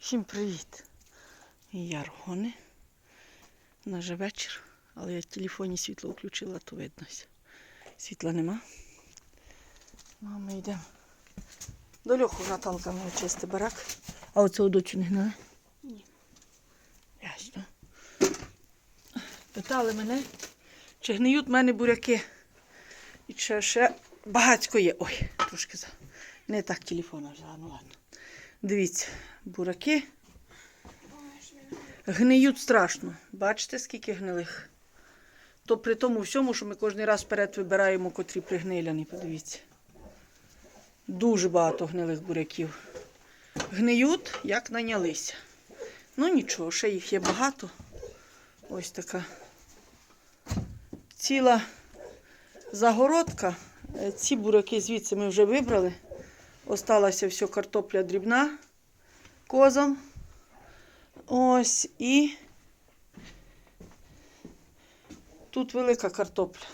Всім привіт! Я Рогони. У нас же вечір, але я в телефоні світло включила, то видно. Світла нема. А ми йдемо. До льоху Наталка має чисти барак. А оце дочу не гнали? Ні. Ясно. Питали мене, чи гниють в мене буряки. І чи ще багацько є. Ой, трошки за. Не так телефона взяла, ну ладно. Дивіться, бураки гниють страшно. Бачите, скільки гнилих? То при тому всьому, що ми кожен раз вперед вибираємо, котрі пригниляні, подивіться. Дуже багато гнилих буряків. Гниють, як нанялися. Ну нічого, ще їх є багато. Ось така ціла загородка. Е, Ці бураки звідси ми вже вибрали. Осталася все картопля дрібна козам. Ось і тут велика картопля.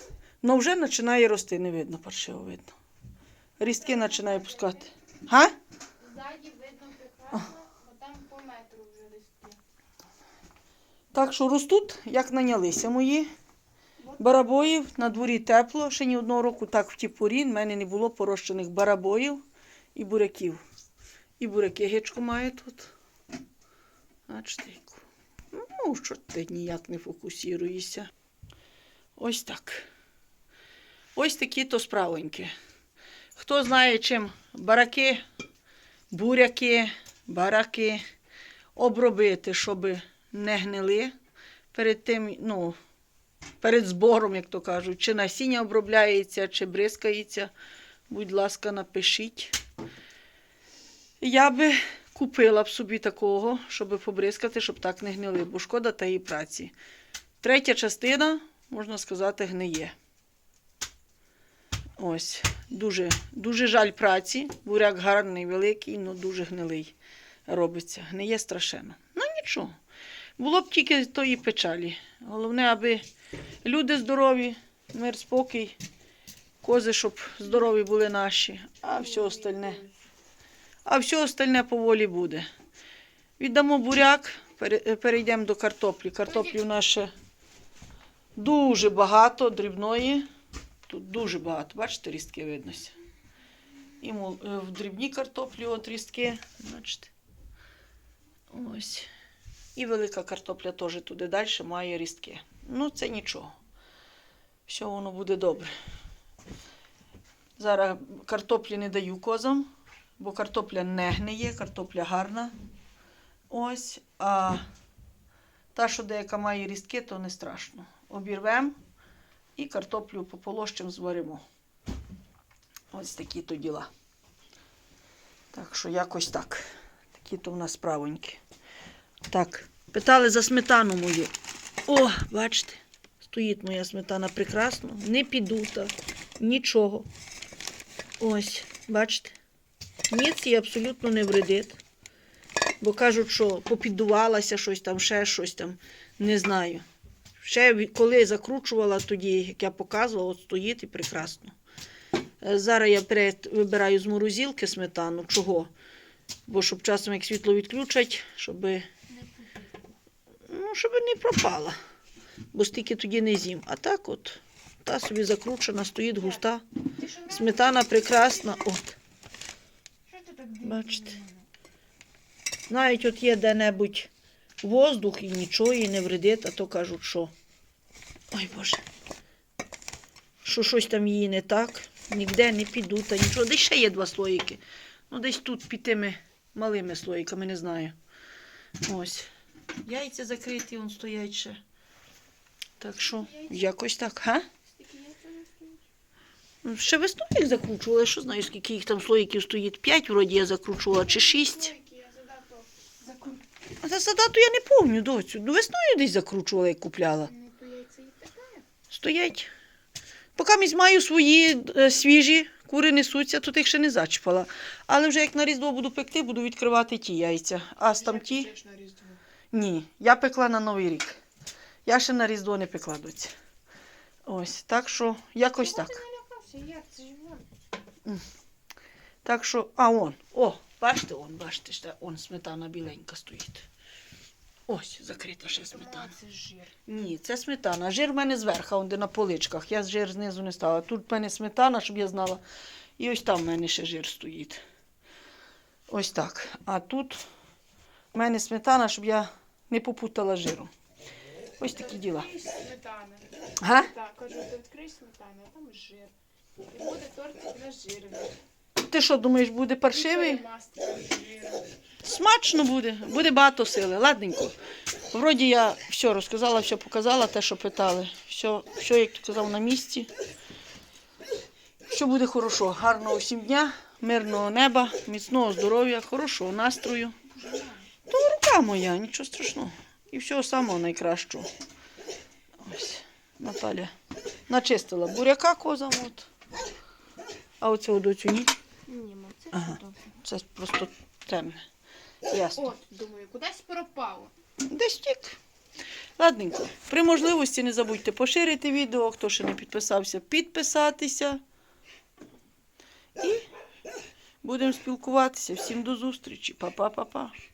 Ну вже починає рости, не видно, паршиво видно. Рістки починає пускати. Га? Ззаді видно прекрасно, бо там по метру вже листи. Так що ростуть, як нанялися мої. Барабоїв на дворі тепло. Ще ні одного року так в ті порі в мене не було порощених барабоїв і буряків. І буряки гичку має тут. Бачите. Ну, що ти ніяк не фокусуєшся. Ось так. Ось такі то справоньки. Хто знає, чим бараки, буряки, бараки обробити, щоб не гнили перед тим, ну, перед збором, як то кажуть, чи насіння обробляється, чи бризкається, будь ласка, напишіть. Я би купила б собі такого, щоб побризкати, щоб так не гнили, бо шкода тієї праці. Третя частина, можна сказати, гниє. Ось, дуже, дуже жаль праці. Буряк гарний, великий, але дуже гнилий робиться. Гниє страшенно. Ну нічого. Було б тільки тої печалі. Головне, аби люди здорові, мир, спокій, кози, щоб здорові були наші, а все остальне. А все остальне поволі буде. Віддамо буряк, перейдемо до картоплі. Картоплі в нас ще дуже багато дрібної. Тут дуже багато. Бачите, рістки виднося. І е, в дрібній картоплі от рістки. Бачите. Ось. І велика картопля теж туди далі має рістки. Ну, це нічого. Все воно буде добре. Зараз картоплі не даю козам, бо картопля не гниє, картопля гарна. Ось. А та, що деяка має рістки, то не страшно. Обірвемо і картоплю пополощем зваримо. Ось такі то діла. Так що якось так. Такі то в нас справоньки. Так, питали за сметану мою. О, бачите, стоїть моя сметана прекрасно, не підута, нічого. Ось, бачите, ніц їй абсолютно не вредить. Бо кажуть, що попідувалася щось там, ще щось там, не знаю. Ще коли закручувала тоді, як я показувала, от стоїть і прекрасно. Е, Зараз я перед вибираю з морозилки сметану. Чого? Бо щоб часом як світло відключать, щоб, ну, щоб не пропала. Бо стільки тоді не з'їм. А так от, та собі закручена, стоїть густа. Сметана прекрасна. От. Що ти так дивишся Бачите. Навіть от є де-небудь воздух і нічого їй не вредить, а то кажуть, що. Ой Боже. Що щось там її не так, ніде не піду, та нічого. Десь ще є два слоїки. Ну, десь тут під тими малими слоїками, не знаю. Ось. Яйця закриті, он стоять ще. Так що, якось так, га? Стільки яйця не стоїть? Ну, Ще весною їх закручувала, що знаю, скільки їх там слоїків стоїть. П'ять вроді я закручувала, чи шість. Я. А за задату я не помню, доцю. Ну, весною десь закручувала і купляла. Стоять. Поки місь маю свої е, свіжі, кури несуться, то тих ще не зачіпала. Але вже як на Різдво буду пекти, буду відкривати ті яйця. А з там ті? Ні. Я пекла на Новий рік. Я ще на Різдво не пекла доці. Ось, так що якось так. Налякався? Як це ж вон? Так що, а он, о, Бачите, он, бачите, ще, он сметана біленька стоїть. Ось, закрита ще сметана. Це жир. Ні, це сметана. Жир в мене зверху, он де на поличках. Я жир знизу не ставила. Тут в мене сметана, щоб я знала. І ось там в мене ще жир стоїть. Ось так. А тут в мене сметана, щоб я не попутала жиру. Ось такі діла. Сметана. Га? Так, кажу, ти відкрий сметану, а там жир. І буде тортик на жирний. Ти що, думаєш, буде паршивий? Смачно буде, буде багато сили, ладненько. Вроді я все розказала, все показала, те, що питали. Все, все як ти казав, на місці. Все буде хорошо. Гарного всім дня, мирного неба, міцного здоров'я, хорошого настрою. То рука моя, нічого страшного. І всього самого найкращого. Ось, Наталя начистила буряка козам. От. А оцього доцю ні. Ні, мам, це Ага. добре. Це просто темне. Ясно. От, думаю, кудись пропало. Десь тік. Ладненько. При можливості не забудьте поширити відео, хто ще не підписався, підписатися. І будемо спілкуватися. Всім до зустрічі. Па-па-па-па.